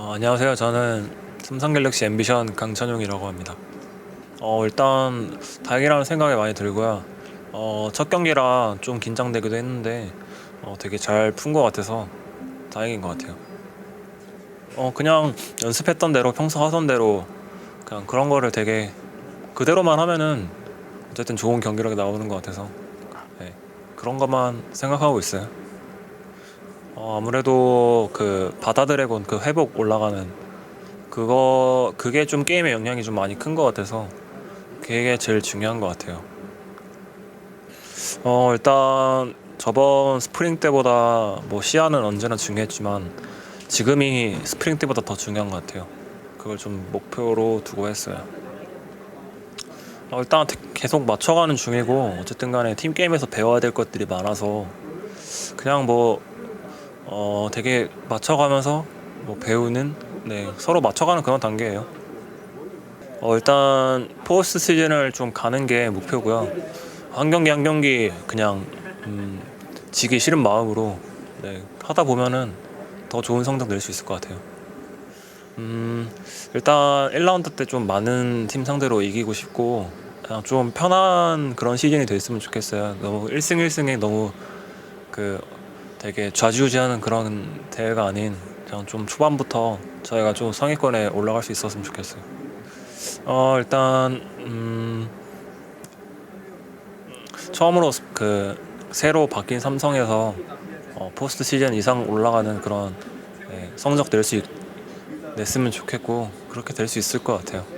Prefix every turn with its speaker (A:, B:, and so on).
A: 어, 안녕하세요. 저는 삼성갤럭시 앰비션 강찬용이라고 합니다. 어, 일단 다행이라는 생각이 많이 들고요. 어, 첫 경기라 좀 긴장되기도 했는데 어, 되게 잘 푼 것 같아서 다행인 것 같아요. 어, 그냥 연습했던 대로 평소 하던 대로 그냥 그런 거를 되게 그대로만 하면은 어쨌든 좋은 경기력이 나오는 것 같아서 네, 그런 것만 생각하고 있어요. 어, 아무래도 그 바다 드래곤 그 회복 올라가는 그거 그게 좀 게임에 영향이 좀 많이 큰 것 같아서 그게 제일 중요한 것 같아요. 어 일단 저번 스프링 때보다 뭐 시야는 언제나 중요했지만 지금이 스프링 때보다 더 중요한 것 같아요. 그걸 좀 목표로 두고 했어요. 어, 일단 계속 맞춰가는 중이고 어쨌든 간에 팀 게임에서 배워야 될 것들이 많아서 그냥 뭐 어, 되게 맞춰가면서 뭐 배우는 네, 서로 맞춰가는 그런 단계예요. 어, 일단 포스트 시즌을 좀 가는 게 목표고요. 한 경기 한 경기 그냥 음, 지기 싫은 마음으로 네, 하다 보면은 더 좋은 성적 낼 수 있을 것 같아요. 음, 일단 1라운드 때 좀 많은 팀 상대로 이기고 싶고 그냥 좀 편한 그런 시즌이 됐으면 좋겠어요. 너무 1승 1승에 너무 그 되게 좌지우지하는 그런 대회가 아닌 그냥 좀 초반부터 저희가 좀 상위권에 올라갈 수 있었으면 좋겠어요. 어 일단 음 처음으로 그 새로 바뀐 삼성에서 어, 포스트 시즌 이상 올라가는 그런 예, 성적 낼 수 냈으면 좋겠고 그렇게 될 수 있을 것 같아요.